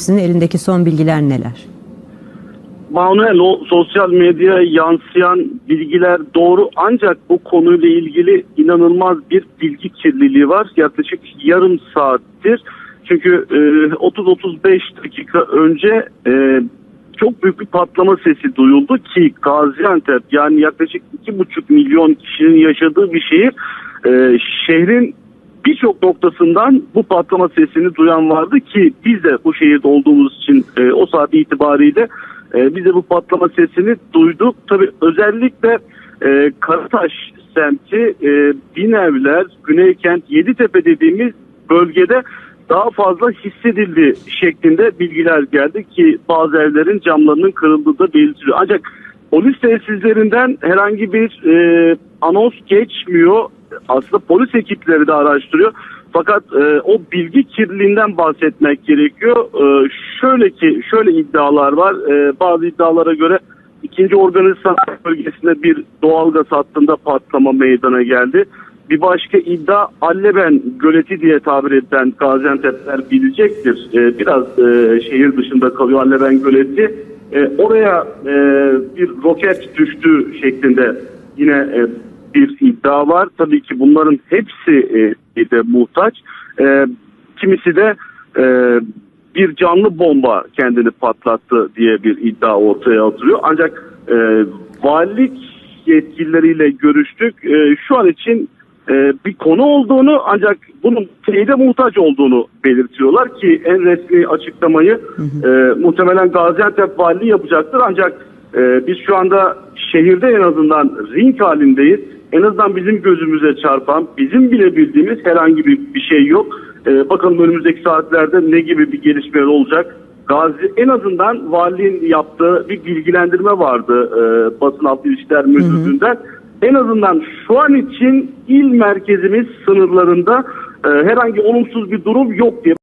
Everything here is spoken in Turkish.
Sizin elindeki son bilgiler neler? Manuel o sosyal medyaya yansıyan bilgiler doğru ancak bu konuyla ilgili inanılmaz bir bilgi kirliliği var. Yaklaşık yarım saattir. Çünkü e, 30-35 dakika önce e, çok büyük bir patlama sesi duyuldu ki Gaziantep yani yaklaşık 2,5 milyon kişinin yaşadığı bir şehir e, şehrin birçok noktasından bu patlama sesini duyan vardı ki biz de bu şehirde olduğumuz için e, o saat itibariyle e, biz de bu patlama sesini duyduk. Tabi özellikle e, Karataş semti, e, Binevler, Güneykent, Yeditepe dediğimiz bölgede daha fazla hissedildi şeklinde bilgiler geldi ki bazı evlerin camlarının kırıldığı da belirtiliyor. Ancak polis tesislerinden herhangi bir e, anons geçmiyor. Aslında polis ekipleri de araştırıyor. Fakat e, o bilgi kirliliğinden bahsetmek gerekiyor. E, şöyle ki şöyle iddialar var. E, bazı iddialara göre ikinci organize sanayi bölgesinde bir doğalgaz hattında patlama meydana geldi. Bir başka iddia Alleben göleti diye tabir edilen Gaziantep'ler bilecektir. E, biraz e, şehir dışında kalıyor Alleben göleti. E, oraya e, bir roket düştü şeklinde yine e, bir iddia var. Tabii ki bunların hepsi e, de muhtaç. E, kimisi de e, bir canlı bomba kendini patlattı diye bir iddia ortaya atılıyor. Ancak e, valilik yetkilileriyle görüştük. E, şu an için e, bir konu olduğunu ancak bunun teyide muhtaç olduğunu belirtiyorlar ki en resmi açıklamayı e, muhtemelen Gaziantep Valiliği yapacaktır ancak e, biz şu anda şehirde en azından ring halindeyiz. En azından bizim gözümüze çarpan, bizim bile bildiğimiz herhangi bir, bir şey yok. E, bakalım önümüzdeki saatlerde ne gibi bir gelişmeler olacak. Gazi en azından valiliğin yaptığı bir bilgilendirme vardı e, basın altı ilişkiler müdürlüğünden. En azından şu an için il merkezimiz sınırlarında e, herhangi olumsuz bir durum yok diye